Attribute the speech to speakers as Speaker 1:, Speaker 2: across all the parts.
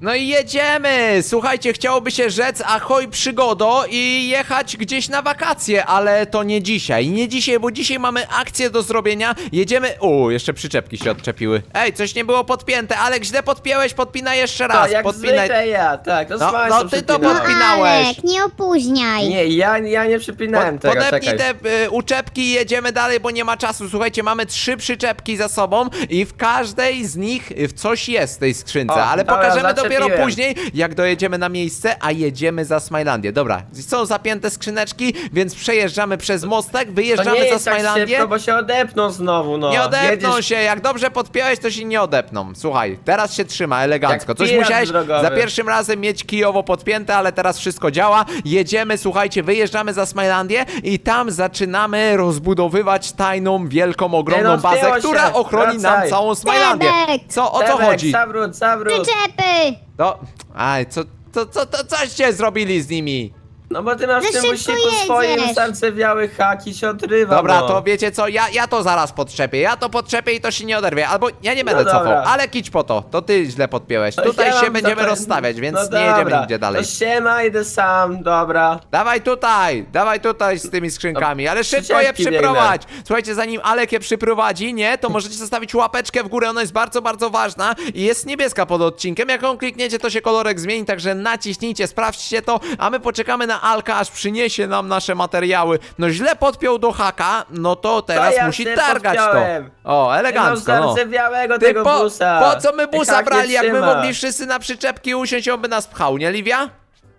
Speaker 1: No i jedziemy! Słuchajcie, chciałoby się rzec ahoj przygodo i jechać gdzieś na wakacje, ale to nie dzisiaj. Nie dzisiaj, bo dzisiaj mamy akcję do zrobienia. Jedziemy... U, jeszcze przyczepki się odczepiły. Ej, coś nie było podpięte. Alek, źle podpięłeś, podpinaj jeszcze raz.
Speaker 2: To jak zwykle ja, tak, to
Speaker 1: No,
Speaker 2: no,
Speaker 1: no, ty to
Speaker 2: przypinałem.
Speaker 1: podpinałeś.
Speaker 3: Alek, nie opóźniaj.
Speaker 2: Nie, ja, ja nie przypinałem
Speaker 1: Pod,
Speaker 2: tego,
Speaker 1: podepnij
Speaker 2: czekaj.
Speaker 1: te y, uczepki i jedziemy dalej, bo nie ma czasu. Słuchajcie, mamy trzy przyczepki za sobą i w każdej z nich y, coś jest w tej skrzynce,
Speaker 2: O,
Speaker 1: ale
Speaker 2: dobra,
Speaker 1: pokażemy dopiero później, jak dojedziemy na miejsce, a jedziemy za Smilandię. Dobra, są zapięte skrzyneczki, więc przejeżdżamy przez mostek,
Speaker 2: To
Speaker 1: wyjeżdżamy
Speaker 2: nie
Speaker 1: za
Speaker 2: jest tak
Speaker 1: Smilandię.
Speaker 2: szybko, bo się odepną znowu, no.
Speaker 1: Nie odepną
Speaker 2: Jedziesz-
Speaker 1: się, jak dobrze podpiąłeś, to się nie odepną. Słuchaj, teraz się trzyma elegancko.
Speaker 2: Jak
Speaker 1: Coś
Speaker 2: pirat
Speaker 1: musiałeś
Speaker 2: drogowy.
Speaker 1: za pierwszym razem mieć kijowo podpięte, ale teraz wszystko działa. Jedziemy, słuchajcie, wyjeżdżamy za Smilandię i tam zaczynamy rozbudowywać tajną, wielką, ogromną
Speaker 2: no,
Speaker 1: bazę, która ochroni nam
Speaker 2: Wracaj.
Speaker 1: całą Smilandię.
Speaker 3: Sebek!
Speaker 1: Co, o co
Speaker 2: Sebek,
Speaker 1: chodzi?
Speaker 2: Zawrót, zawrót.
Speaker 3: Przyczepy!
Speaker 1: To, aj, co, to, co, to, coście zrobili z nimi?
Speaker 2: No bo ty masz w tym
Speaker 3: szybko
Speaker 2: swoim
Speaker 3: jedziesz.
Speaker 2: serce biały haki się odrywa,
Speaker 1: Dobra,
Speaker 2: no.
Speaker 1: to wiecie co, ja, ja to zaraz podczepię, ja to podczepię i to się nie oderwie, albo ja nie będę
Speaker 2: No
Speaker 1: cofał,
Speaker 2: dobra.
Speaker 1: ale kić po to, to ty źle podpiąłeś,
Speaker 2: No
Speaker 1: tutaj
Speaker 2: siema,
Speaker 1: się będziemy
Speaker 2: to-
Speaker 1: rozstawiać, więc
Speaker 2: no
Speaker 1: nie jedziemy
Speaker 2: dobra.
Speaker 1: nigdzie dalej.
Speaker 2: No siema, idę sam, dobra.
Speaker 1: Dawaj tutaj, dawaj tutaj z tymi skrzynkami, ale szybko je przyprowadź. Słuchajcie, zanim Alek je przyprowadzi, nie, to możecie zostawić łapeczkę w górę, ona jest bardzo, bardzo ważna i jest niebieska pod odcinkiem. Jak ją klikniecie, to się kolorek zmieni, także naciśnijcie, sprawdźcie to, a my poczekamy na Alka, aż przyniesie nam nasze materiały. No źle podpiął do haka, no to teraz
Speaker 2: ja
Speaker 1: musi
Speaker 2: się
Speaker 1: targać
Speaker 2: podpiąłem.
Speaker 1: to. O, elegancko, no.
Speaker 2: białego
Speaker 1: Ty
Speaker 2: tego
Speaker 1: po,
Speaker 2: busa.
Speaker 1: po co my busa
Speaker 2: Tak nie
Speaker 1: brali, jak my
Speaker 2: trzyma.
Speaker 1: mogli wszyscy na przyczepki usiąść, on by nas pchał, nie Livia?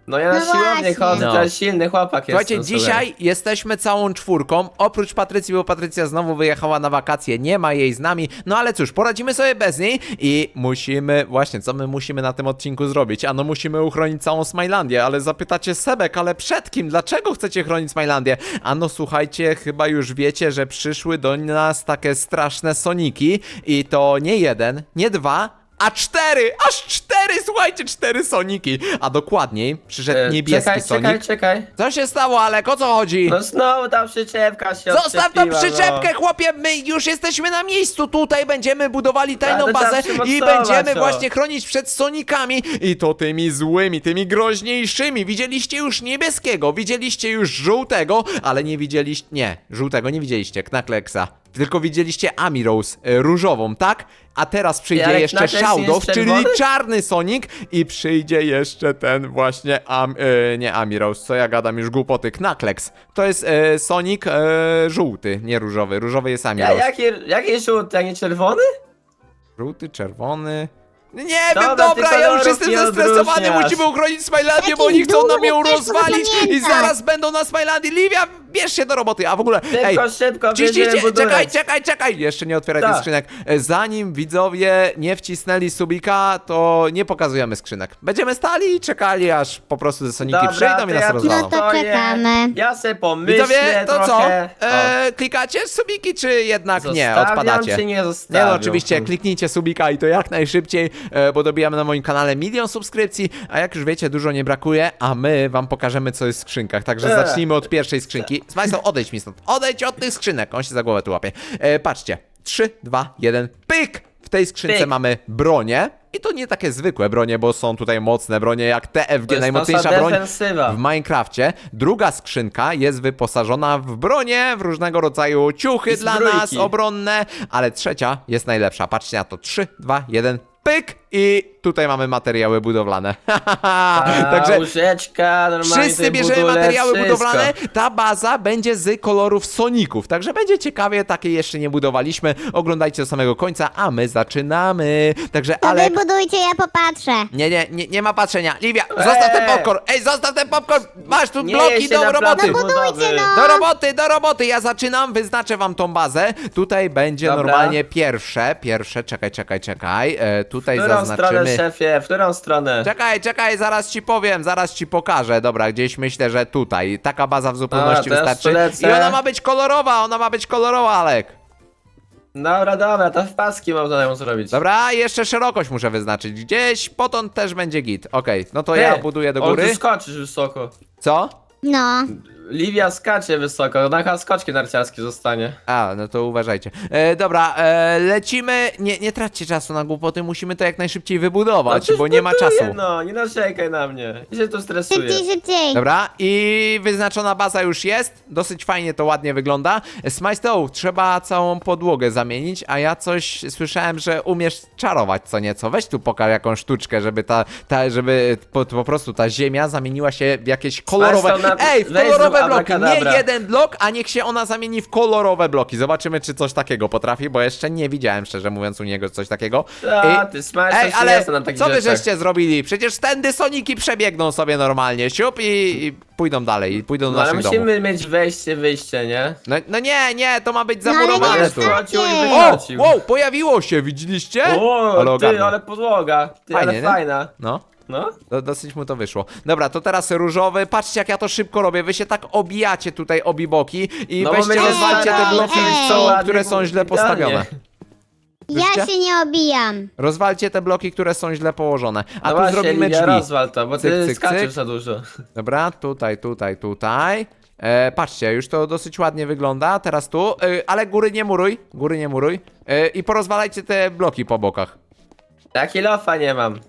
Speaker 2: No ja na
Speaker 3: No
Speaker 2: siłownię
Speaker 3: właśnie.
Speaker 2: chodzę,
Speaker 1: No.
Speaker 2: to jest silny chłopak
Speaker 1: Słuchajcie,
Speaker 2: jestem,
Speaker 1: dzisiaj jesteśmy całą czwórką, oprócz Patrycji, bo Patrycja znowu wyjechała na wakacje, nie ma jej z nami, no ale cóż, poradzimy sobie bez niej i musimy, właśnie, co my musimy na tym odcinku zrobić? Ano musimy uchronić całą Smilandię, ale zapytacie Sebek, ale przed kim? Dlaczego chcecie chronić Smilandię? Ano słuchajcie, chyba już wiecie, że przyszły do nas takie straszne soniki i to nie jeden, nie dwa, a cztery! Aż cztery! Słuchajcie, cztery soniki! A dokładniej przyszedł
Speaker 2: E,
Speaker 1: niebieski
Speaker 2: czekaj,
Speaker 1: sonik.
Speaker 2: Czekaj, czekaj.
Speaker 1: Co się stało, Alek? O co chodzi?
Speaker 2: No znowu ta przyczepka się
Speaker 1: Zostaw tą
Speaker 2: odczepiła,
Speaker 1: przyczepkę,
Speaker 2: no.
Speaker 1: chłopie! My już jesteśmy na miejscu. Tutaj będziemy budowali tajną
Speaker 2: Ale trzeba
Speaker 1: bazę i
Speaker 2: przymocować,
Speaker 1: będziemy
Speaker 2: o.
Speaker 1: właśnie chronić przed sonikami. I to tymi złymi, tymi groźniejszymi. Widzieliście już niebieskiego, widzieliście już żółtego, ale nie widzieliście. Nie, żółtego nie widzieliście, Knakleksa. Tylko widzieliście Amirose, y, różową, tak? A teraz przyjdzie
Speaker 2: Jarek,
Speaker 1: jeszcze
Speaker 2: nie
Speaker 1: Shaudow,
Speaker 2: jest
Speaker 1: czyli
Speaker 2: czerwony?
Speaker 1: czarny Sonic i przyjdzie jeszcze ten właśnie Am, e, nie Amirose, co ja gadam już głupoty, Knuckles. To jest e, Sonic e, żółty, nie różowy. Różowy jest
Speaker 2: Ja,
Speaker 1: Amirose.
Speaker 2: jaki, jaki żółty, a nie czerwony?
Speaker 1: Żółty, czerwony. Nie
Speaker 2: Dobra,
Speaker 1: wiem,
Speaker 2: ty
Speaker 1: dobra, ja już
Speaker 2: kolorów
Speaker 1: jestem
Speaker 2: nie
Speaker 1: zestresowany,
Speaker 2: odróżniasz.
Speaker 1: musimy uchronić Smilandię, bo oni chcą nam ją rozwalić i zaraz będą na Smilandii. Livia, bierz się do roboty, a w ogóle, ej,
Speaker 2: Szybko, szybko,
Speaker 1: Ciśnijcie,
Speaker 2: będziemy budować.
Speaker 1: czekaj, czekaj, czekaj! Jeszcze nie otwieraj tych
Speaker 2: Tak.
Speaker 1: skrzynek. E, Zanim widzowie nie wcisnęli subika, to nie pokazujemy skrzynek. Będziemy stali i czekali, aż po prostu ze Soniki
Speaker 2: Dobra,
Speaker 1: przyjdą
Speaker 2: to
Speaker 1: i nas
Speaker 2: ja
Speaker 1: rozwalą.
Speaker 3: No to czekamy.
Speaker 2: Ja se pomyślę
Speaker 1: Widzowie, to co?
Speaker 2: trochę.
Speaker 1: E, klikacie subiki, czy jednak nie,
Speaker 2: zostawiam,
Speaker 1: odpadacie?
Speaker 2: czy nie
Speaker 1: Nie no, oczywiście, kliknijcie subika i to jak najszybciej, e, bo dobijamy na moim kanale milion subskrypcji, a jak już wiecie, dużo nie brakuje, a my wam pokażemy, co jest w skrzynkach. Także
Speaker 2: Eee.
Speaker 1: zacznijmy od pierwszej skrzynki. Smajso, odejdź mi stąd. Odejdź od tych skrzynek. On się za głowę tu łapie. E, patrzcie. 3, 2, 1, pyk! W tej skrzynce
Speaker 2: Pyk.
Speaker 1: mamy bronię. I to nie takie zwykłe bronie, bo są tutaj mocne bronie jak TFG,
Speaker 2: To jest
Speaker 1: najmocniejsza
Speaker 2: nasza
Speaker 1: broń
Speaker 2: defensywa.
Speaker 1: w Minecrafcie. Druga skrzynka jest wyposażona w bronię, w różnego rodzaju ciuchy
Speaker 2: I
Speaker 1: dla
Speaker 2: zbrojki.
Speaker 1: nas, obronne, ale trzecia jest najlepsza. Patrzcie na to. 3, 2, 1, pyk! I tutaj mamy materiały budowlane.
Speaker 2: A,
Speaker 1: Także
Speaker 2: łóżeczka, normalnie
Speaker 1: Wszyscy
Speaker 2: tutaj
Speaker 1: bierzemy
Speaker 2: budule,
Speaker 1: materiały
Speaker 2: wszystko.
Speaker 1: budowlane. Ta baza będzie z kolorów Soników. Także będzie ciekawie, takiej jeszcze nie budowaliśmy. Oglądajcie do samego końca, a my zaczynamy. Także
Speaker 3: To
Speaker 1: ale.
Speaker 3: wy budujcie, ja popatrzę.
Speaker 1: Nie, nie, nie, nie ma patrzenia. Livia, zostaw ten
Speaker 2: Eee.
Speaker 1: popcorn! Ej, zostaw ten popcorn! Masz tu
Speaker 2: Nie
Speaker 1: bloki
Speaker 2: się
Speaker 1: do
Speaker 2: na
Speaker 1: roboty!
Speaker 3: No budujcie,
Speaker 2: budowy.
Speaker 3: no.
Speaker 1: Do roboty, do roboty! Ja zaczynam, wyznaczę wam tą bazę. Tutaj będzie
Speaker 2: Dobra.
Speaker 1: normalnie pierwsze, pierwsze, czekaj, czekaj, czekaj. E, tutaj
Speaker 2: którą stronę,
Speaker 1: zaznaczymy.
Speaker 2: Szefie? W którą stronę?
Speaker 1: Czekaj, czekaj, zaraz ci powiem, zaraz ci pokażę. Dobra, gdzieś myślę, że tutaj. Taka baza w zupełności
Speaker 2: Dobra,
Speaker 1: wystarczy.
Speaker 2: lecę.
Speaker 1: I ona ma być kolorowa, ona ma być kolorowa, Alek.
Speaker 2: Dobra, dobra, to w paski można ją zrobić.
Speaker 1: Dobra, i jeszcze szerokość muszę wyznaczyć. Gdzieś potąd też będzie git. Okej, no to ja
Speaker 2: Ty,
Speaker 1: buduję do
Speaker 2: O,
Speaker 1: góry.
Speaker 2: ty skoczysz wysoko.
Speaker 1: Co?
Speaker 3: No.
Speaker 2: Livia skacze wysoko, na skoczki narciarskie zostanie.
Speaker 1: A, no to uważajcie. E, dobra, e, lecimy. Nie, nie traćcie czasu na głupoty, musimy to jak najszybciej wybudować,
Speaker 2: przecież
Speaker 1: bo nie ma
Speaker 2: buduję,
Speaker 1: czasu.
Speaker 2: No, nie narzekaj na mnie. I się tu stresuję.
Speaker 3: Szybciej, szybciej.
Speaker 1: Dobra, i wyznaczona baza już jest. Dosyć fajnie to ładnie wygląda. Smajstow, trzeba całą podłogę zamienić, a ja coś słyszałem, że umiesz czarować co nieco. Weź tu pokaż jakąś sztuczkę, żeby ta, ta żeby po, po prostu ta ziemia zamieniła się w jakieś kolorowe.
Speaker 2: Smajstow, na-
Speaker 1: Ej, w
Speaker 2: weź
Speaker 1: kolorowe
Speaker 2: zrób
Speaker 1: bloki. Nie
Speaker 2: abracadabra.
Speaker 1: jeden blok, a niech się ona zamieni w kolorowe bloki. Zobaczymy, czy coś takiego potrafi, bo jeszcze nie widziałem, szczerze mówiąc, u niego coś takiego.
Speaker 2: A,
Speaker 1: I-
Speaker 2: ty Smajstow
Speaker 1: Ej, ale
Speaker 2: na takich
Speaker 1: co wy
Speaker 2: rzeczach.
Speaker 1: żeście zrobili? Przecież tędy Soniki przebiegną sobie normalnie, siup i, i pójdą dalej, i pójdą do
Speaker 2: No ale
Speaker 1: naszych domów.
Speaker 2: musimy mieć wejście, wyjście, nie?
Speaker 1: No, no nie, nie, to ma być
Speaker 3: No, ale
Speaker 1: zamurowane
Speaker 3: nie
Speaker 1: tu.
Speaker 3: wstać.
Speaker 2: Wchodził i
Speaker 3: O,
Speaker 2: wychodził.
Speaker 1: wow, pojawiło się, widzieliście?
Speaker 2: O,
Speaker 1: ale
Speaker 2: ty,
Speaker 1: ogarnął.
Speaker 2: ale podłoga. Ty,
Speaker 1: Fajnie,
Speaker 2: ale
Speaker 1: nie?
Speaker 2: fajna.
Speaker 1: No.
Speaker 2: No?
Speaker 1: Do, dosyć mu to wyszło. Dobra, to teraz różowy. Patrzcie, jak ja to szybko robię. Wy się tak obijacie tutaj obiboki i
Speaker 2: No bo
Speaker 1: weźcie,
Speaker 2: my
Speaker 1: rozwalcie te bloki,
Speaker 3: ej.
Speaker 1: co,
Speaker 2: ładnie,
Speaker 1: które są źle
Speaker 2: idealnie.
Speaker 1: postawione.
Speaker 3: Ja
Speaker 1: Słyszycie?
Speaker 3: się nie obijam.
Speaker 1: Rozwalcie te bloki, które są źle położone. A
Speaker 2: no
Speaker 1: tu
Speaker 2: właśnie,
Speaker 1: zrobimy
Speaker 2: Livia,
Speaker 1: drzwi.
Speaker 2: rozwal to, bo
Speaker 1: Cyk,
Speaker 2: ty
Speaker 1: cyk,
Speaker 2: skaczesz
Speaker 1: cyk.
Speaker 2: za dużo.
Speaker 1: Dobra, tutaj, tutaj, tutaj. E, patrzcie, już to dosyć ładnie wygląda. Teraz tu, e, ale góry nie muruj, góry nie muruj. E, I porozwalajcie te bloki po bokach.
Speaker 2: Ja kilofa nie mam.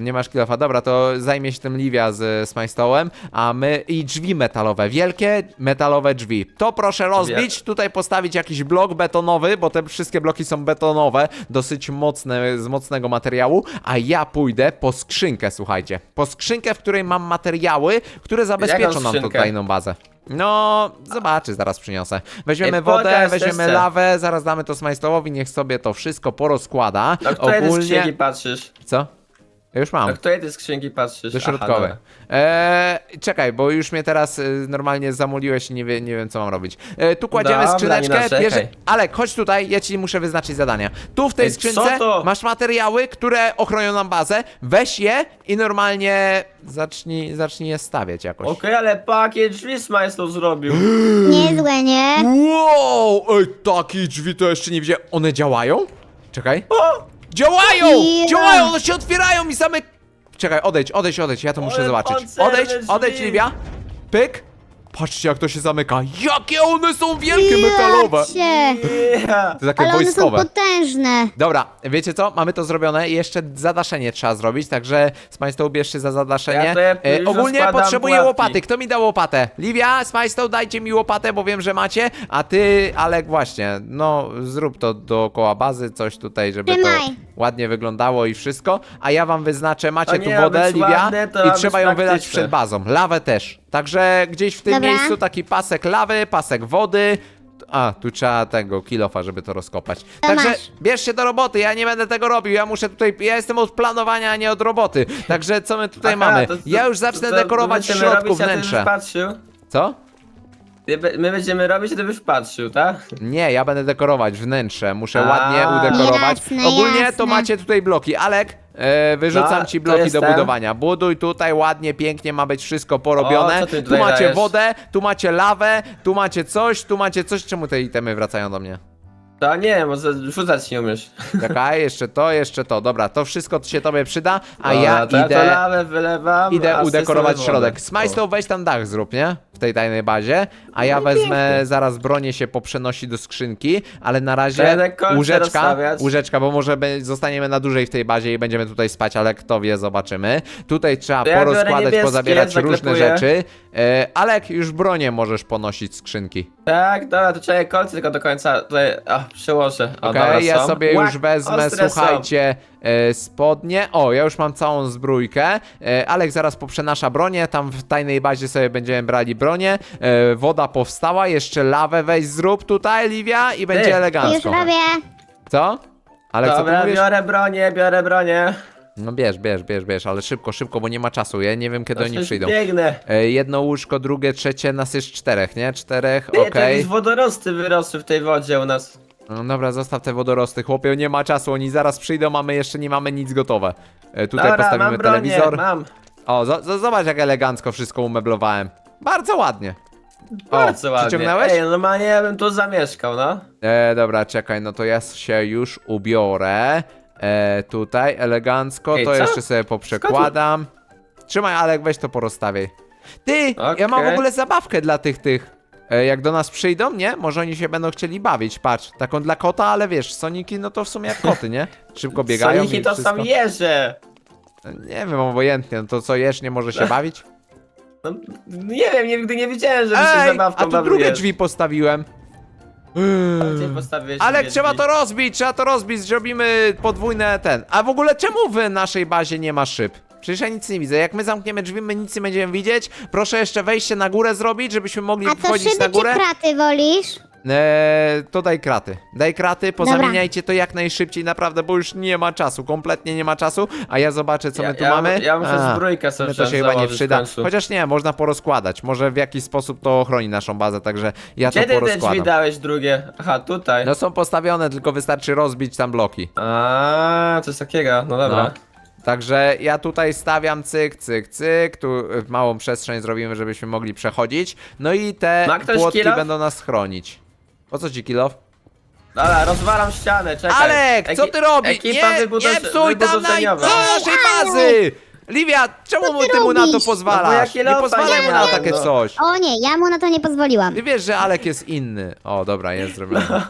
Speaker 1: Nie masz kilofa, dobra, to zajmie się tym Livia z Smajstołem, a my i drzwi metalowe, wielkie metalowe drzwi. To proszę rozbić,
Speaker 2: Wie-
Speaker 1: tutaj postawić jakiś blok betonowy, bo te wszystkie bloki są betonowe, dosyć mocne, z mocnego materiału, a ja pójdę po skrzynkę, słuchajcie. Po skrzynkę, w której mam materiały, które zabezpieczą nam
Speaker 2: skrzynkę?
Speaker 1: tutaj inną bazę. No, zobaczy, zaraz przyniosę. Weźmiemy
Speaker 2: Ej,
Speaker 1: wodę,
Speaker 2: pokaż,
Speaker 1: weźmiemy
Speaker 2: chcę.
Speaker 1: lawę, zaraz damy to Smajstołowi, niech sobie to wszystko porozkłada.
Speaker 2: Na której ty patrzysz?
Speaker 1: Co? Ja już mam.
Speaker 2: Na której ty skrzynki patrzysz?
Speaker 1: Do środkowej. Eee, czekaj, bo już mnie teraz y, normalnie zamuliłeś i nie, wie, nie wiem, co mam robić. E, tu kładziemy
Speaker 2: Dobra, nie
Speaker 1: skrzyneczkę.
Speaker 2: narzekaj.
Speaker 1: Bierze... Alek, chodź tutaj, ja ci muszę wyznaczyć zadania. Tu w tej
Speaker 2: Ej, co
Speaker 1: skrzynce
Speaker 2: to?
Speaker 1: masz materiały, które ochronią nam bazę. Weź je i normalnie zacznij, zacznij je stawiać jakoś.
Speaker 2: Okej, ale pakiet drzwi Smajstow zrobił.
Speaker 3: Niezłe, nie?
Speaker 1: Wow! Ej, takie drzwi to jeszcze nie widziałem. One działają? Czekaj.
Speaker 2: O!
Speaker 1: Działają! Działają! One się otwierają i zamek... Czekaj, odejdź, odejdź, odejdź, ja to muszę
Speaker 2: Ale
Speaker 1: zobaczyć.
Speaker 2: pancerne
Speaker 1: Odejdź,
Speaker 2: drzwi.
Speaker 1: odejdź, Livia. Pyk. Patrzcie, jak to się zamyka. Jakie one są wielkie, metalowe.
Speaker 3: Jacie.
Speaker 2: Yeah.
Speaker 1: To takie
Speaker 3: Ale one są
Speaker 1: wojskowe.
Speaker 3: potężne.
Speaker 1: Dobra, wiecie co? Mamy to zrobione. Jeszcze zadaszenie trzeba zrobić, także Smajstow ubierz się za zadaszenie.
Speaker 2: Ja to ja
Speaker 1: e,
Speaker 2: już
Speaker 1: ogólnie
Speaker 2: rozkładam
Speaker 1: potrzebuję
Speaker 2: pułapki.
Speaker 1: łopaty. Kto mi da łopatę? Livia, Smajstow, dajcie mi łopatę, bo wiem, że macie. A ty, Alek, właśnie, no zrób to dookoła bazy, coś tutaj, żeby to
Speaker 3: Trzymaj.
Speaker 1: Ładnie wyglądało i wszystko. A ja wam wyznaczę, macie tu
Speaker 2: nie ma
Speaker 1: wodę,
Speaker 2: być
Speaker 1: Livia,
Speaker 2: ładne, to
Speaker 1: i trzeba ją wylać
Speaker 2: praktyczne.
Speaker 1: przed bazą. Lawę też. Także gdzieś w tym
Speaker 3: Dobra.
Speaker 1: miejscu taki pasek lawy, pasek wody. A, tu trzeba tego kilofa, żeby to rozkopać.
Speaker 3: To
Speaker 1: Także
Speaker 3: masz.
Speaker 1: bierz się do roboty, ja nie będę tego robił, ja muszę tutaj, ja jestem od planowania, a nie od roboty. Także co my tutaj
Speaker 2: Aha,
Speaker 1: mamy?
Speaker 2: to- to-
Speaker 1: ja już zacznę
Speaker 2: to- to
Speaker 1: dekorować w
Speaker 2: będziemy
Speaker 1: środku
Speaker 2: robić, a ty
Speaker 1: wnętrze.
Speaker 2: patrzył.
Speaker 1: Co?
Speaker 2: Ty be- My będziemy robić, ty byś patrzył, tak?
Speaker 1: Nie, ja będę dekorować wnętrze, muszę
Speaker 2: A.
Speaker 1: ładnie udekorować.
Speaker 3: Jasne,
Speaker 1: Ogólnie to
Speaker 3: jasne.
Speaker 1: macie tutaj bloki. Alek, e, wyrzucam
Speaker 2: No,
Speaker 1: ci
Speaker 2: to
Speaker 1: bloki do
Speaker 2: jestem.
Speaker 1: budowania. Buduj tutaj ładnie, pięknie, ma być wszystko porobione.
Speaker 2: O, co ty
Speaker 1: tu
Speaker 2: tutaj
Speaker 1: macie
Speaker 2: dajesz?
Speaker 1: wodę, tu macie lawę, tu macie coś, tu macie coś. Czemu te itemy wracają do mnie?
Speaker 2: To nie, może rzucać nie umiesz.
Speaker 1: Czekaj, jeszcze to, jeszcze to. Dobra, to wszystko się tobie przyda, a ja
Speaker 2: to Ja to
Speaker 1: idę,
Speaker 2: lawę wylewam,
Speaker 1: idę udekorować środek.
Speaker 2: wodę.
Speaker 1: Smajstow, weź tam dach zrób, nie? W tej tajnej bazie, a ja wezmę, zaraz bronię się poprzenosi do skrzynki, ale na razie
Speaker 2: Będę kolce
Speaker 1: łóżeczka,
Speaker 2: rozstawiać.
Speaker 1: łóżeczka, bo może be- zostaniemy na dłużej w tej bazie i będziemy tutaj spać, ale kto wie, zobaczymy. Tutaj trzeba
Speaker 2: To ja biorę
Speaker 1: porozkładać,
Speaker 2: niebieskie,
Speaker 1: pozabierać różne
Speaker 2: zaklepuję.
Speaker 1: rzeczy. E, Alek, już bronię możesz ponosić skrzynki.
Speaker 2: Tak, dobra, to czekaj, kolce tylko do końca tutaj, o, przyłożę. O,
Speaker 1: Okej,
Speaker 2: dobra,
Speaker 1: ja
Speaker 2: są.
Speaker 1: sobie
Speaker 2: Łak,
Speaker 1: już wezmę,
Speaker 2: ostre są.
Speaker 1: słuchajcie, e, spodnie. O, ja już mam całą zbrójkę. E, Alek zaraz poprzenasza bronię, tam w tajnej bazie sobie będziemy brali bronię. E, woda powstała, jeszcze lawę weź zrób tutaj, Livia, i będzie
Speaker 2: Ty.
Speaker 3: Już
Speaker 1: elegancko.
Speaker 3: robię.
Speaker 1: Co? Alek, co ty
Speaker 2: Dobra,
Speaker 1: mówisz?
Speaker 2: biorę bronię, biorę bronię.
Speaker 1: No bierz, bierz, bierz, bierz, ale szybko, szybko, bo nie ma czasu, ja nie wiem kiedy
Speaker 2: To
Speaker 1: oni
Speaker 2: przecież
Speaker 1: przyjdą.
Speaker 2: Biegnę.
Speaker 1: E, jedno łóżko, drugie, trzecie, nas jest czterech, nie? Czterech,
Speaker 2: Ty, to
Speaker 1: okej.
Speaker 2: jakieś wodorosty wyrosły w tej wodzie u nas.
Speaker 1: No dobra, zostaw te wodorosty, chłopie, nie ma czasu, oni zaraz przyjdą, mamy jeszcze nie mamy nic gotowe. E, tutaj
Speaker 2: Dobra,
Speaker 1: postawimy
Speaker 2: mam bronię,
Speaker 1: telewizor.
Speaker 2: mam.
Speaker 1: O, zobacz jak elegancko wszystko umeblowałem. Bardzo ładnie.
Speaker 2: Bardzo ładnie.
Speaker 1: przyciągnąłeś?
Speaker 2: Ej, normalnie ja bym tu zamieszkał, no.
Speaker 1: E, dobra, czekaj, no to ja się już ubiorę. E, tutaj elegancko,
Speaker 2: Ej,
Speaker 1: to
Speaker 2: co?
Speaker 1: jeszcze sobie poprzekładam. Trzymaj, Alek, weź to porozstawiaj. Ty, ja mam w
Speaker 2: Okej.
Speaker 1: ogóle zabawkę dla tych, tych. E, Jak do nas przyjdą, nie? Może oni się będą chcieli bawić, patrz. Taką dla kota, ale wiesz, Soniki, no to w sumie jak koty, nie? Szybko biegają
Speaker 2: Soniki
Speaker 1: i
Speaker 2: to
Speaker 1: wszystko.
Speaker 2: są jeże.
Speaker 1: Nie wiem, obojętnie, no to co jesz, nie może się bawić?
Speaker 2: No, nie wiem, nigdy nie widziałem, żeby się
Speaker 1: Ej,
Speaker 2: zabawką
Speaker 1: a tu drugie drzwi postawiłem.
Speaker 2: Gdzie postawiłeś
Speaker 1: Ale
Speaker 2: drugie
Speaker 1: trzeba
Speaker 2: drzwi?
Speaker 1: to rozbić, trzeba to rozbić, zrobimy podwójne ten. A w ogóle czemu w naszej bazie nie ma szyb? Przecież ja nic nie widzę. Jak my zamkniemy drzwi, my nic nie będziemy widzieć. Proszę jeszcze wejście na górę zrobić, żebyśmy mogli
Speaker 3: A
Speaker 1: wchodzić na
Speaker 3: szyby czy
Speaker 1: górę.
Speaker 3: kraty wolisz?
Speaker 1: Eee, to daj kraty. Daj kraty, pozamieniajcie to jak najszybciej, naprawdę, bo już nie ma czasu, kompletnie nie ma czasu. A ja zobaczę, co
Speaker 2: Ja-
Speaker 1: my tu
Speaker 2: ja-
Speaker 1: mamy.
Speaker 2: ja muszę
Speaker 1: A,
Speaker 2: zbrójkę sobie
Speaker 1: to się chyba nie
Speaker 2: założyć w
Speaker 1: przyda.
Speaker 2: końcu.
Speaker 1: Chociaż nie, można porozkładać. Może w jakiś sposób to ochroni naszą bazę, także ja
Speaker 2: Gdzie
Speaker 1: to
Speaker 2: ty te drzwi
Speaker 1: porozkładam.
Speaker 2: dałeś drugie? Aha, tutaj.
Speaker 1: No są postawione, tylko wystarczy rozbić tam bloki.
Speaker 2: A, coś takiego, no dobra.
Speaker 1: No. Także ja tutaj stawiam cyk, cyk, cyk, tu małą przestrzeń zrobimy, żebyśmy mogli przechodzić. No i te
Speaker 2: Ma ktoś
Speaker 1: płotki będą nas chronić. Po co ci kilof?
Speaker 2: Dobra, rozwalam ścianę, czekaj.
Speaker 1: Alek, co ty robisz?
Speaker 2: Ekipa
Speaker 1: Nie,
Speaker 2: wybudow-
Speaker 1: nie psuj tam na naszej bazy! Livia, czemu mu
Speaker 3: ty
Speaker 1: ty mu na to
Speaker 3: robisz?
Speaker 2: No bo
Speaker 1: pozwalasz?
Speaker 2: ja
Speaker 1: Nie pozwalaj
Speaker 2: nie
Speaker 1: mu na
Speaker 2: mam,
Speaker 1: takie
Speaker 2: no.
Speaker 1: coś.
Speaker 3: O nie, ja mu na to nie pozwoliłam.
Speaker 1: Ty wiesz, że Alek jest inny. O, dobra, jest zrobione.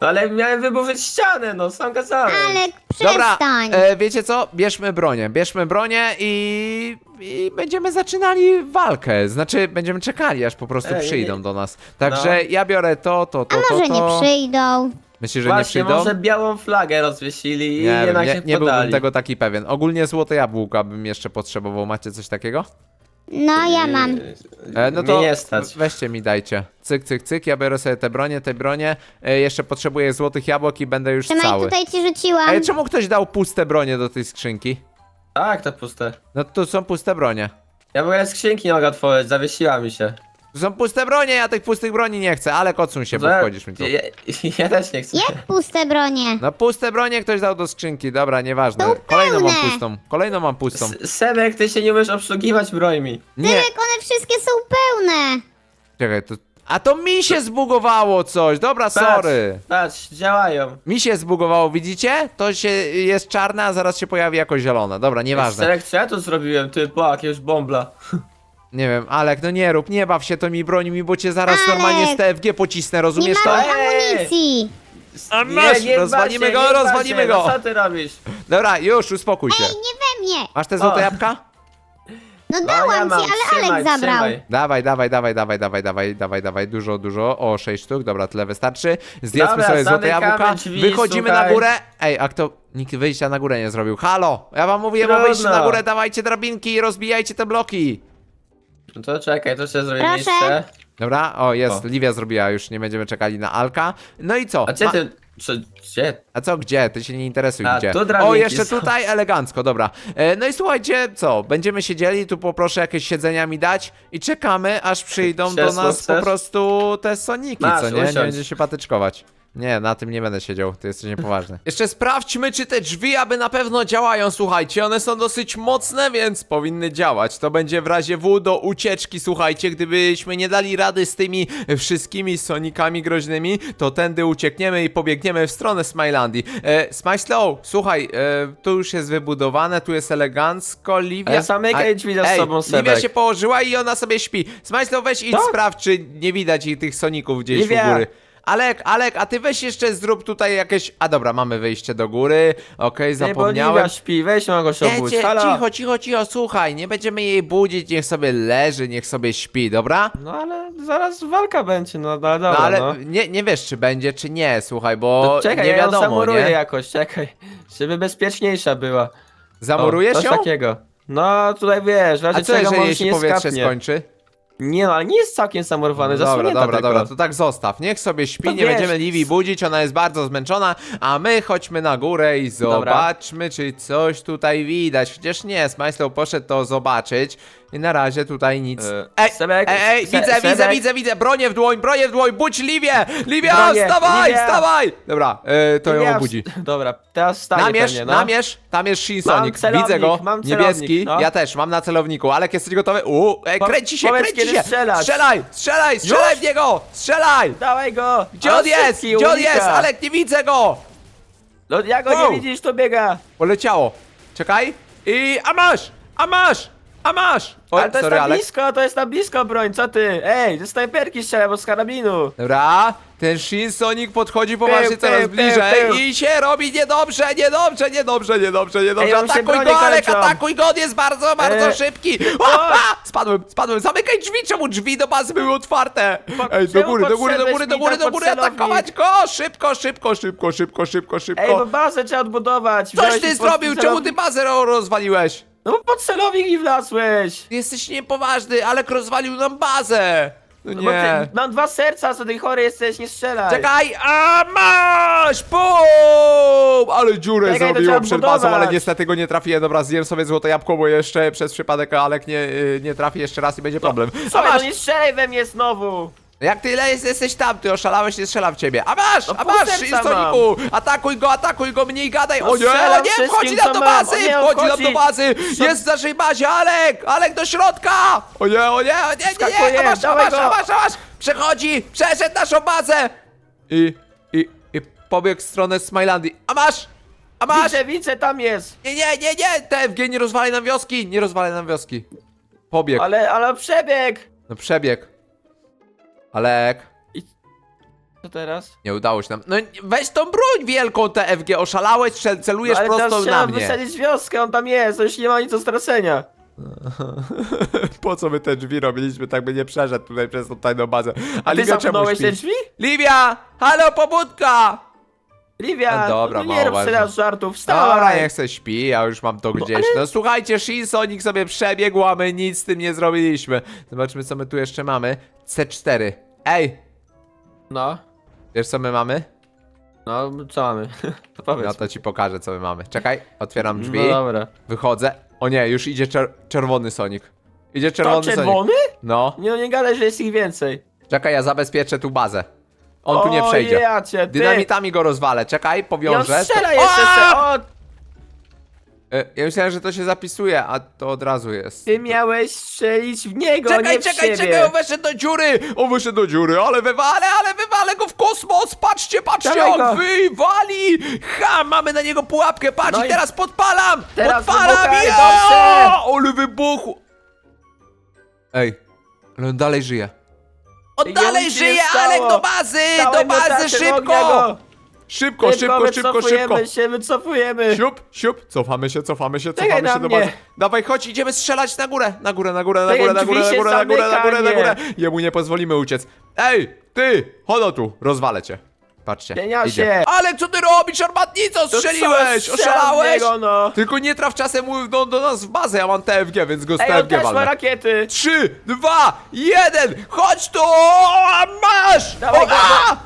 Speaker 2: No ale miałem wyburzyć ścianę, no sam kazałem.
Speaker 3: Ale
Speaker 1: Dobra,
Speaker 3: przestań.
Speaker 1: e, wiecie co? Bierzmy bronię, bierzmy bronię i, i będziemy zaczynali walkę. Znaczy, będziemy czekali, aż po prostu
Speaker 2: Ej,
Speaker 1: przyjdą
Speaker 2: nie-
Speaker 1: do nas. Także ja biorę to, to, to,
Speaker 3: A
Speaker 1: to,
Speaker 3: może
Speaker 1: to.
Speaker 3: nie przyjdą?
Speaker 1: Myślisz, że nie
Speaker 2: Właśnie,
Speaker 1: przyjdą?
Speaker 2: może białą flagę rozwiesili i
Speaker 1: Nie, wiem,
Speaker 2: jednak
Speaker 1: nie,
Speaker 2: się
Speaker 1: nie byłbym
Speaker 2: podali.
Speaker 1: tego taki pewien. Ogólnie złote jabłka bym jeszcze potrzebował. Macie coś takiego?
Speaker 3: No ja mam.
Speaker 1: E, no to
Speaker 2: nie stać.
Speaker 1: weźcie mi, dajcie. Cyk, cyk, cyk, ja biorę sobie te bronie, te bronie. E, jeszcze potrzebuję złotych jabłek i będę już
Speaker 3: Trzymaj,
Speaker 1: cały.
Speaker 3: tutaj ci rzuciłam.
Speaker 1: Ej, czemu ktoś dał puste bronie do tej skrzynki?
Speaker 2: Tak, to puste.
Speaker 1: No to są puste bronie.
Speaker 2: Ja w ogóle skrzynki nie mogę otworzyć, zawiesiła mi się.
Speaker 1: To są puste bronie, ja tych pustych broni nie chcę, ale odsuń się, bo wchodzisz mi tu.
Speaker 2: Ja, ja też nie chcę.
Speaker 3: Jak puste bronie?
Speaker 1: No puste bronie ktoś dał do skrzynki, dobra, nieważne. Kolejną mam
Speaker 3: pełne.
Speaker 1: pustą, kolejną mam pustą.
Speaker 2: S- Sebek, ty się nie umiesz obsługiwać brońmi.
Speaker 1: Nie,
Speaker 3: Tyrek, one wszystkie są pełne.
Speaker 1: czekaj, to... A to mi się zbugowało coś, dobra, sorry.
Speaker 2: Patrz, działają.
Speaker 1: Mi się zbugowało, widzicie? To się jest czarne, a zaraz się pojawi jako zielone. Dobra, nieważne.
Speaker 2: Serek, co ja tu zrobiłem? Ty, po, jakiegoś bombla.
Speaker 1: Nie wiem, Alek, no nie rób, nie baw się to mi broni mi, bo cię zaraz
Speaker 3: Alek!
Speaker 1: normalnie z TFG pocisnę,
Speaker 3: Nie
Speaker 1: rozumiesz to?
Speaker 3: mamy
Speaker 2: Ej!
Speaker 3: amunicji.
Speaker 1: A masz, rozwalimy go,
Speaker 2: nie
Speaker 1: rozwalimy
Speaker 2: bacie,
Speaker 1: go.
Speaker 2: No co ty robisz?
Speaker 1: Dobra, już, uspokój się.
Speaker 3: Ej, nie we mnie.
Speaker 1: Masz te złote
Speaker 2: O.
Speaker 1: jabłka?
Speaker 3: No
Speaker 2: No,
Speaker 3: dałam
Speaker 2: ja
Speaker 3: ci,
Speaker 2: mam,
Speaker 3: ale
Speaker 2: trzymaj,
Speaker 3: Alek zabrał.
Speaker 2: trzymaj.
Speaker 1: Dawaj, dawaj, dawaj, dawaj, dawaj, dawaj, dawaj, dawaj, dużo, dużo, o, 6 sztuk, dobra, tyle wystarczy. Zjedzmy
Speaker 2: Dobra,
Speaker 1: sobie złote
Speaker 2: zamykamy
Speaker 1: jabłka,
Speaker 2: drzwi,
Speaker 1: wychodzimy
Speaker 2: słuchaj.
Speaker 1: na górę. Ej, a kto, nikt wyjścia na górę nie zrobił, halo, ja wam mówię, bo
Speaker 2: Trudno.
Speaker 1: wyjście na górę, dawajcie drabinki i rozbijajcie te bloki.
Speaker 2: No to czekaj, to się zrobi
Speaker 3: Proszę.
Speaker 2: miejsce.
Speaker 1: Dobra, o, jest,
Speaker 2: O.
Speaker 1: Livia zrobiła, już nie będziemy czekali na Alka. No i co?
Speaker 2: A gdzie
Speaker 1: Ma-
Speaker 2: ty... Czy, gdzie?
Speaker 1: A co, gdzie? Ty się nie interesuj,
Speaker 2: A,
Speaker 1: gdzie?
Speaker 2: tu drabinki
Speaker 1: o, jeszcze
Speaker 2: są.
Speaker 1: tutaj, elegancko, dobra. E, no i słuchajcie, co? Będziemy siedzieli, tu poproszę jakieś siedzenia mi dać i czekamy, aż przyjdą do
Speaker 2: Krzesło
Speaker 1: nas po
Speaker 2: chcesz?
Speaker 1: prostu te soniki,
Speaker 2: Masz,
Speaker 1: co nie? Nie
Speaker 2: usiądź.
Speaker 1: będzie się patyczkować. Nie, na tym nie będę siedział, to jesteś niepoważny. Jeszcze sprawdźmy, czy te drzwi aby na pewno działają, słuchajcie, one są dosyć mocne, więc powinny działać. To będzie w razie W do ucieczki, słuchajcie, gdybyśmy nie dali rady z tymi wszystkimi sonikami groźnymi, to tędy uciekniemy i pobiegniemy w stronę Smilandii. E, Smile Slow, słuchaj, e, tu już jest wybudowane, tu jest elegancko, Livia...
Speaker 2: Ale zamykaj drzwi za
Speaker 1: Ej,
Speaker 2: sobą,
Speaker 1: Livia
Speaker 2: Sebek.
Speaker 1: się położyła i ona sobie śpi. Smile Slow, weź idź
Speaker 2: Co?
Speaker 1: sprawdź, czy nie widać ich tych soników gdzieś
Speaker 2: Livia.
Speaker 1: u góry. Alek, Alek, a ty weź jeszcze zrób tutaj jakieś... A dobra, mamy wyjście do góry, okej,
Speaker 2: Nie,
Speaker 1: zapomniałem.
Speaker 2: Liga śpi, weź mogę się
Speaker 1: Nie,
Speaker 2: obudź.
Speaker 1: cie-
Speaker 2: Halo.
Speaker 1: cicho, cicho, cicho, słuchaj, nie będziemy jej budzić, niech sobie leży, niech sobie śpi, dobra?
Speaker 2: No ale zaraz walka będzie, no, no dobra,
Speaker 1: No ale
Speaker 2: no.
Speaker 1: nie, nie wiesz, czy będzie, czy nie, słuchaj, bo
Speaker 2: To czekaj,
Speaker 1: nie
Speaker 2: ja ją
Speaker 1: wiadomo,
Speaker 2: zamuruję
Speaker 1: nie?
Speaker 2: jakoś, czekaj. Żeby bezpieczniejsza była.
Speaker 1: Zamurujesz
Speaker 2: o, coś
Speaker 1: ją?
Speaker 2: takiego. No tutaj wiesz, w razie
Speaker 1: A co,
Speaker 2: czego
Speaker 1: jeżeli
Speaker 2: może
Speaker 1: jej
Speaker 2: się
Speaker 1: się
Speaker 2: nie
Speaker 1: powietrze
Speaker 2: skapnie.
Speaker 1: skończy?
Speaker 2: Nie no, ale nie jest całkiem
Speaker 1: dobra,
Speaker 2: zasłonięta
Speaker 1: dobra,
Speaker 2: tylko.
Speaker 1: dobra, to tak zostaw. Niech sobie śpi,
Speaker 2: To
Speaker 1: nie
Speaker 2: wiesz,
Speaker 1: będziemy Livi budzić, ona jest bardzo zmęczona, a my chodźmy na górę i
Speaker 2: Dobra.
Speaker 1: zobaczmy, czy coś tutaj widać. Przecież nie, Smajslow poszedł to zobaczyć na razie tutaj nic.
Speaker 2: E,
Speaker 1: ej,
Speaker 2: Sebek,
Speaker 1: ej, ej,
Speaker 2: Se-
Speaker 1: widzę, widzę,
Speaker 2: Sebek.
Speaker 1: widzę, widzę, bronię w dłoń, bronię w dłoń, budź Livię! Livia,
Speaker 2: Bronię,
Speaker 1: wstawaj, wstawaj! Dobra, e, to ją obudzi.
Speaker 2: Dobra, teraz wstaję
Speaker 1: Namierz,
Speaker 2: pewnie, no.
Speaker 1: namierz, tam jest Shin
Speaker 2: Mam
Speaker 1: Sonic,
Speaker 2: celownik,
Speaker 1: widzę go,
Speaker 2: mam
Speaker 1: niebieski,
Speaker 2: celownik, no.
Speaker 1: ja też, mam na celowniku, Alek, jesteś gotowy? Uuu, ej,
Speaker 2: Po-
Speaker 1: kręci się,
Speaker 2: powiedz,
Speaker 1: kręci
Speaker 2: kiedy
Speaker 1: się,
Speaker 2: strzelać.
Speaker 1: strzelaj, strzelaj, strzelaj w niego, strzelaj!
Speaker 2: Dawaj go!
Speaker 1: Gdzie
Speaker 2: Ale
Speaker 1: on jest,
Speaker 2: szybki,
Speaker 1: gdzie on
Speaker 2: unika.
Speaker 1: jest, Alek, nie widzę go!
Speaker 2: No jak go
Speaker 1: Wow.
Speaker 2: nie widzisz, to biega!
Speaker 1: Poleciało, czekaj, i, a masz, a masz! A masz! Oj,
Speaker 2: Ale to jest
Speaker 1: sorry,
Speaker 2: na
Speaker 1: Alek.
Speaker 2: blisko, to jest na blisko broń, co ty? Ej, ze snajperki strzelaj, bo z karabinu.
Speaker 1: Dobra, ten Shin Sonic podchodzi poważnie
Speaker 2: Pył,
Speaker 1: coraz
Speaker 2: pył,
Speaker 1: bliżej
Speaker 2: pył,
Speaker 1: i się robi niedobrze, niedobrze, niedobrze, niedobrze, niedobrze.
Speaker 2: Ej, on się
Speaker 1: atakuj
Speaker 2: broni
Speaker 1: go, Alek,
Speaker 2: kończą.
Speaker 1: atakuj go, on jest bardzo, bardzo
Speaker 2: E,
Speaker 1: szybki. Aha, spadłem, spadłem, zamykaj drzwi, czemu drzwi do bazy były otwarte?
Speaker 2: Po-
Speaker 1: Ej, do
Speaker 2: czemu
Speaker 1: góry, do góry, do góry, do góry,
Speaker 2: tak
Speaker 1: do góry, atakować go! Szybko, szybko, szybko, szybko, szybko,
Speaker 2: Ej, bo
Speaker 1: szybko.
Speaker 2: bazę trzeba odbudować.
Speaker 1: Coś
Speaker 2: Wziąłeś
Speaker 1: ty
Speaker 2: pod
Speaker 1: zrobił, czemu ty bazę ro- rozwaliłeś?
Speaker 2: No bo pod celownik mi wlazłeś.
Speaker 1: Ty Jesteś niepoważny, Alek rozwalił nam bazę. No
Speaker 2: No bo
Speaker 1: nie.
Speaker 2: ty, mam dwa serca, co ty chory jesteś, nie strzelaj.
Speaker 1: Czekaj, a masz! Pum! Ale dziurę
Speaker 2: Czekaj, to
Speaker 1: zrobiło
Speaker 2: trzeba
Speaker 1: przed bazą, ale niestety go nie trafiłem. Dobra, zjem sobie złote jabłko, bo jeszcze przez przypadek Alek nie, y, nie trafi jeszcze raz i będzie problem. A
Speaker 2: Słuchaj,
Speaker 1: masz!
Speaker 2: no nie strzelaj we mnie znowu.
Speaker 1: Jak ty ile jest, jesteś tam, ty oszalałeś, nie strzelam w ciebie. A masz!
Speaker 2: No
Speaker 1: A masz!
Speaker 2: serca
Speaker 1: Soniku! Atakuj go, atakuj go, mniej gadaj!
Speaker 2: No
Speaker 1: o nie, o nie, wchodzi nam do bazy!
Speaker 2: Nie,
Speaker 1: Wchodzi nam do bazy! Jest w naszej bazie, Alek! Alek do środka! O nie, o nie, o nie, nie, nie! A masz, a masz, a masz, a masz! Przechodzi! Przeszedł naszą bazę! I, i, i pobiegł w stronę Smilandii. A masz! A masz!
Speaker 2: Widzę, widzę, tam jest.
Speaker 1: Nie, nie, nie, nie! TFG nie rozwalaj nam wioski! Nie rozwalaj nam wioski. Pobiegł.
Speaker 2: Ale, ale przebieg.
Speaker 1: No przebieg. Alek.
Speaker 2: Co teraz?
Speaker 1: Nie udało się nam. No weź tą broń wielką TFG, oszalałeś, cel- celujesz
Speaker 2: No, ale
Speaker 1: prosto
Speaker 2: teraz
Speaker 1: na
Speaker 2: trzeba
Speaker 1: mnie.
Speaker 2: wysadzić wioskę, on tam jest, to już nie ma nic do stracenia.
Speaker 1: po co my te drzwi robiliśmy, tak by nie przeszedł tutaj przez tą tajną bazę. A,
Speaker 2: ty zamknąłeś te drzwi?
Speaker 1: Livia! Halo, pobudka!
Speaker 2: Livia,
Speaker 1: No dobra,
Speaker 2: no nie
Speaker 1: mało
Speaker 2: rób
Speaker 1: ważne.
Speaker 2: teraz żartów,
Speaker 1: Dobra,
Speaker 2: wstawaj.
Speaker 1: niech se śpi, ja już mam to gdzieś.
Speaker 2: ale-
Speaker 1: No słuchajcie, Shin Sonic sobie przebiegł, a my nic z tym nie zrobiliśmy. Zobaczmy, co my tu jeszcze mamy. C4. Ej,
Speaker 2: No,
Speaker 1: wiesz co my mamy?
Speaker 2: no, co mamy? To powiedz.
Speaker 1: No to ci pokażę, co my mamy. Czekaj, otwieram drzwi,
Speaker 2: No dobra.
Speaker 1: wychodzę. O nie, już idzie czer czerwony Sonic. Idzie czerwony
Speaker 2: To
Speaker 1: Sonic.
Speaker 2: czerwony?
Speaker 1: No,
Speaker 2: Nie, no nie gadaj, że jest ich więcej.
Speaker 1: czekaj, ja zabezpieczę tu bazę. On tu nie
Speaker 2: O,
Speaker 1: przejdzie.
Speaker 2: ja cię, ty.
Speaker 1: Dynamitami go rozwalę. Czekaj,
Speaker 2: I on
Speaker 1: powiążę.
Speaker 2: strzela jeszcze se,
Speaker 1: A!
Speaker 2: o,
Speaker 1: E, Ja myślałem, że to się zapisuje, a to od razu jest.
Speaker 2: ty miałeś strzelić w niego,
Speaker 1: Czekaj,
Speaker 2: nie w
Speaker 1: czekaj,
Speaker 2: siebie.
Speaker 1: czekaj, on wyszedł do dziury! On wyszedł do dziury, ale wywalę, ale wywalę go w kosmos! Patrzcie, patrzcie,
Speaker 2: Dawaj
Speaker 1: on
Speaker 2: go.
Speaker 1: wywali! Ha, mamy na niego pułapkę, patrz
Speaker 2: No
Speaker 1: i
Speaker 2: i-
Speaker 1: teraz podpalam!
Speaker 2: Teraz
Speaker 1: podpalam!
Speaker 2: wybuchaj,
Speaker 1: ja!
Speaker 2: dobrze.
Speaker 1: Ale wybuchł! Ej, ale on dalej żyje. On
Speaker 2: Ej,
Speaker 1: dalej
Speaker 2: nic
Speaker 1: żyje,
Speaker 2: stało.
Speaker 1: Alek, do bazy!
Speaker 2: Dałem
Speaker 1: do bazy, szybko!
Speaker 2: go.
Speaker 1: Szybko, szybko, szybko, szybko!
Speaker 2: wycofujemy się, wycofujemy.
Speaker 1: Siup, siup, cofamy się, cofamy się,
Speaker 2: Czekaj
Speaker 1: cofamy
Speaker 2: na
Speaker 1: się do
Speaker 2: mnie.
Speaker 1: bazy. Dawaj, chodź, idziemy strzelać na górę, na górę, na górę, na
Speaker 2: Czekaj,
Speaker 1: górę, na
Speaker 2: drzwi
Speaker 1: górę, na
Speaker 2: się
Speaker 1: górę, na górę, na górę, na
Speaker 2: zamyka,
Speaker 1: górę. Jemu nie pozwolimy uciec. Ej, ty, chodź tu, rozwalę cię. Patrzcie,
Speaker 2: Pieniasie.
Speaker 1: idzie. Ale co ty robisz, armatnico,
Speaker 2: To
Speaker 1: strzeliłeś,
Speaker 2: co,
Speaker 1: oszalałeś?
Speaker 2: niego, no.
Speaker 1: Tylko nie traf czasem do, do nas w bazę, ja mam TFG, więc go z
Speaker 2: Ej, on
Speaker 1: TFG
Speaker 2: też ma
Speaker 1: walnę.
Speaker 2: rakiety.
Speaker 1: Trzy, dwa, jeden, chodź tu, masz!
Speaker 2: Dawaj
Speaker 1: O, a!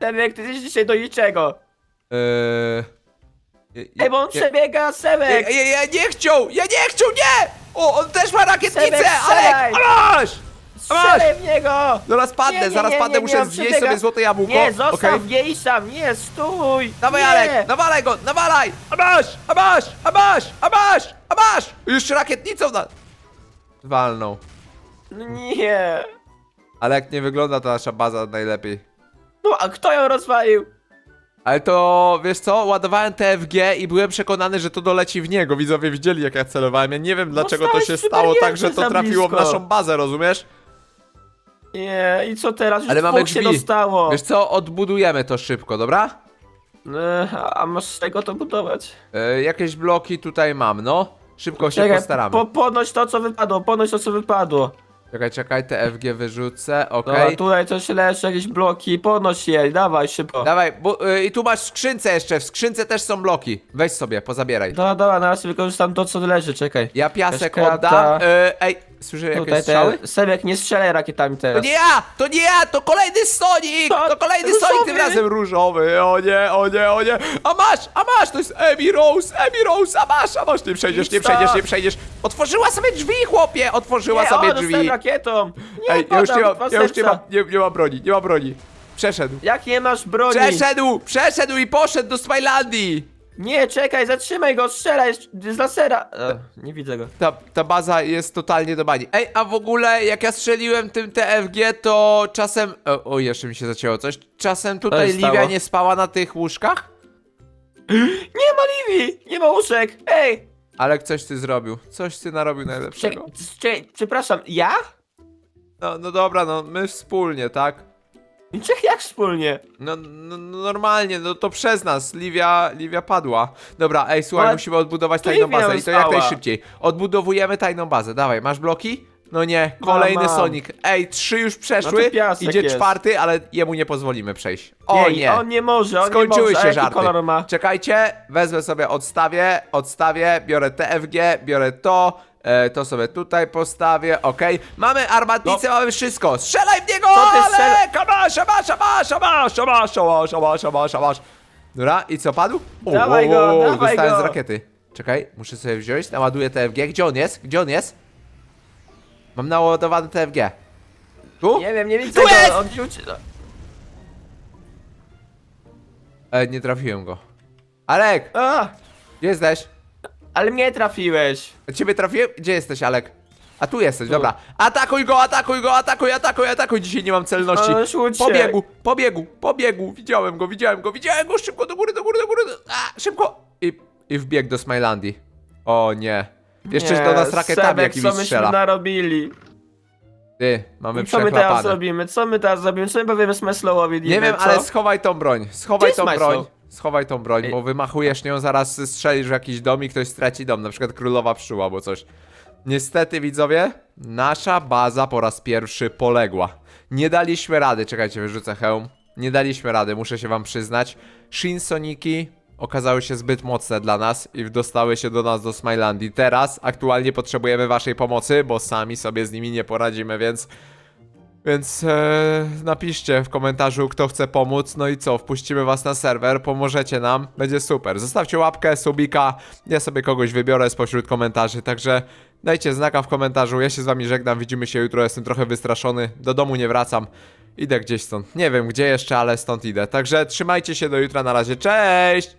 Speaker 2: Sebek, ty jesteś dzisiaj do niczego.
Speaker 1: Eee...
Speaker 2: Ej, bo on
Speaker 1: nie-
Speaker 2: przebiega,
Speaker 1: Ja,
Speaker 2: Sebek.
Speaker 1: ja, ja nie chciał! Ja nie chciał, nie! O, on też ma rakietnicę!
Speaker 2: Sebek,
Speaker 1: Alek!
Speaker 2: strzelaj!
Speaker 1: A masz!
Speaker 2: Strzelaj w niego.
Speaker 1: Zaraz padnę,
Speaker 2: Nie, nie,
Speaker 1: zaraz
Speaker 2: nie,
Speaker 1: padnę,
Speaker 2: nie,
Speaker 1: muszę
Speaker 2: nie, on
Speaker 1: zjeść
Speaker 2: przebiega.
Speaker 1: sobie złote jabłko.
Speaker 2: Nie, zostaw
Speaker 1: Okej?
Speaker 2: jej sam, nie, stój.
Speaker 1: Dawaj
Speaker 2: nie.
Speaker 1: Alek, nawalaj go, nawalaj! A masz! A masz! A masz! A masz! A masz! Jeszcze rakietnicą na... Walną.
Speaker 2: No Nie.
Speaker 1: Alek, nie wygląda ta nasza baza najlepiej.
Speaker 2: No, a kto ją rozwalił?
Speaker 1: Ale to, wiesz co, ładowałem TFG i byłem przekonany, że to doleci w niego. Widzowie widzieli jak ja celowałem. Ja nie wiem dlaczego to
Speaker 2: stałeś
Speaker 1: się
Speaker 2: przy
Speaker 1: stało tak,
Speaker 2: barierce
Speaker 1: że to
Speaker 2: za
Speaker 1: trafiło w
Speaker 2: blisko.
Speaker 1: naszą bazę, rozumiesz?
Speaker 2: Nie, i co teraz? Już
Speaker 1: Ale mamy
Speaker 2: dwóch się
Speaker 1: drzwi.
Speaker 2: dostało.
Speaker 1: Wiesz co, odbudujemy to szybko, dobra?
Speaker 2: E, a- A masz z czego to budować?
Speaker 1: E, jakieś bloki tutaj mam, no. Szybko się postaramy.
Speaker 2: po, podnoś to co wypadło, podnoś to co wypadło.
Speaker 1: Czekaj, czekaj, TFG wyrzucę, okej.
Speaker 2: Dobra, tutaj coś leży, jakieś bloki, podnoś je, dawaj szybko.
Speaker 1: Dawaj, bo, y, i tu masz w skrzynce jeszcze, w skrzynce też są bloki. Weź sobie, pozabieraj.
Speaker 2: Dobra, dobra, na razie wykorzystam to co leży, czekaj.
Speaker 1: Ja piasek
Speaker 2: Jakaś
Speaker 1: oddam. Y, ej, słyszę jakieś
Speaker 2: Tutaj
Speaker 1: strzały?
Speaker 2: te, Sebek, nie strzelaj rakietami
Speaker 1: To
Speaker 2: teraz.
Speaker 1: nie ja! To nie ja! To kolejny Sonic!
Speaker 2: To
Speaker 1: To kolejny. Sonic, tym razem różowy! O nie, o nie, o nie! A masz, a masz! To jest Emi Rose, Emi Rose, a masz, a masz! Nie przejdziesz, nie
Speaker 2: Idź
Speaker 1: przejdziesz, nie przejdziesz! Otworzyła sobie drzwi, chłopie! Otworzyła
Speaker 2: Nie,
Speaker 1: sobie
Speaker 2: o, dostałem
Speaker 1: drzwi!
Speaker 2: rakietą. Nie,
Speaker 1: Ej, ja już nie mam, ja już nie mam, nie, nie mam broni, nie mam broni. Przeszedł.
Speaker 2: Jak nie masz broni?
Speaker 1: Przeszedł, przeszedł i poszedł do Smilandii!
Speaker 2: Nie, czekaj, zatrzymaj go, strzelaj z lasera. E, nie widzę go.
Speaker 1: Ta, ta baza jest totalnie do bani. Ej, a w ogóle jak ja strzeliłem tym TFG, to czasem... O, o jeszcze mi się zacięło coś. Czasem tutaj
Speaker 2: się stało?
Speaker 1: Livia nie spała na tych łóżkach?
Speaker 2: Nie ma Livi, nie ma łóżek. Ej,
Speaker 1: Alek, coś ty zrobił. Coś ty narobił najlepszego.
Speaker 2: czekaj, przepraszam, ja?
Speaker 1: No, no dobra, no my wspólnie, tak?
Speaker 2: Czech jak wspólnie?
Speaker 1: No, no, no normalnie, no to przez nas. Livia, Livia padła. Dobra, ej, słuchaj,
Speaker 2: Ale
Speaker 1: musimy odbudować tajną
Speaker 2: Livia
Speaker 1: bazę i to jak
Speaker 2: została.
Speaker 1: najszybciej. Odbudowujemy tajną bazę. Dawaj, masz bloki? No nie, kolejny
Speaker 2: mam.
Speaker 1: Sonic. Ej, trzy już
Speaker 2: No
Speaker 1: przeszły.
Speaker 2: to piasek
Speaker 1: Idzie
Speaker 2: jest.
Speaker 1: czwarty, ale jemu nie pozwolimy przejść. O
Speaker 2: Jej,
Speaker 1: nie.
Speaker 2: On nie może, on
Speaker 1: Skończyły
Speaker 2: nie może.
Speaker 1: się
Speaker 2: A jaki
Speaker 1: żarty.
Speaker 2: kolor ma?
Speaker 1: Czekajcie, wezmę sobie, odstawię, odstawię, biorę TFG, biorę to, e, to sobie tutaj postawię, okej. Mamy armatnicę, mamy wszystko, strzelaj w niego,
Speaker 2: No. Co ty
Speaker 1: ale
Speaker 2: strzela-
Speaker 1: masz, masz, masz, masz, masz, masz, masz, masz, masz. Dobra, i co, padł? O,
Speaker 2: Dawaj go, dawaj
Speaker 1: dostałem
Speaker 2: go.
Speaker 1: z rakiety. Czekaj, muszę sobie wziąć, naładuję TFG, gdzie on jest, gdzie on jest? Mam naładowany TFG. Tu?
Speaker 2: Nie wiem, nie widzę
Speaker 1: Tu
Speaker 2: go.
Speaker 1: jest!
Speaker 2: On rzuci... no.
Speaker 1: E, nie trafiłem go. Alek,
Speaker 2: A,
Speaker 1: gdzie jesteś?
Speaker 2: Ale mnie trafiłeś.
Speaker 1: Ciebie trafiłem? Gdzie jesteś, Alek? A tu jesteś, dobra. Atakuj go, atakuj go, atakuj, atakuj, atakuj. Dzisiaj nie mam celności.
Speaker 2: Ależ uciekł.
Speaker 1: Pobiegł, pobiegł, pobiegł. Widziałem go, widziałem go, widziałem go. Szybko do góry, do góry, do góry. A, szybko. I, i wbiegł do Smilandii. O nie. Jeszcze do nas rakietami
Speaker 2: Sebek,
Speaker 1: jakimiś
Speaker 2: co myśmy
Speaker 1: strzela.
Speaker 2: narobili?
Speaker 1: Ty, mamy
Speaker 2: I co my teraz
Speaker 1: przechlapane.
Speaker 2: zrobimy? Co my teraz zrobimy? Co my powiemy Smeslowowi?
Speaker 1: Nie wiem, ale schowaj tą broń. Schowaj
Speaker 2: Gdzie
Speaker 1: tą
Speaker 2: jest
Speaker 1: broń. Schowaj tą broń,
Speaker 2: Ej.
Speaker 1: bo wymachujesz nią, zaraz strzelisz w jakiś dom i ktoś straci dom, na przykład królowa pszczół albo coś. Niestety, widzowie, nasza baza po raz pierwszy poległa. Nie daliśmy rady, czekajcie, wyrzucę hełm. Nie daliśmy rady, muszę się wam przyznać. Shinsoniki okazały się zbyt mocne dla nas i dostały się do nas do Smilandii. Teraz aktualnie potrzebujemy waszej pomocy, bo sami sobie z nimi nie poradzimy, więc więc e, napiszcie w komentarzu, kto chce pomóc. No i co, wpuścimy was na serwer, pomożecie nam, będzie super. Zostawcie łapkę, subika, ja sobie kogoś wybiorę spośród komentarzy, także dajcie znaka w komentarzu. Ja się z wami żegnam, widzimy się jutro, jestem trochę wystraszony, do domu nie wracam. Idę gdzieś stąd, nie wiem gdzie jeszcze, ale stąd idę. Także trzymajcie się do jutra, na razie, cześć!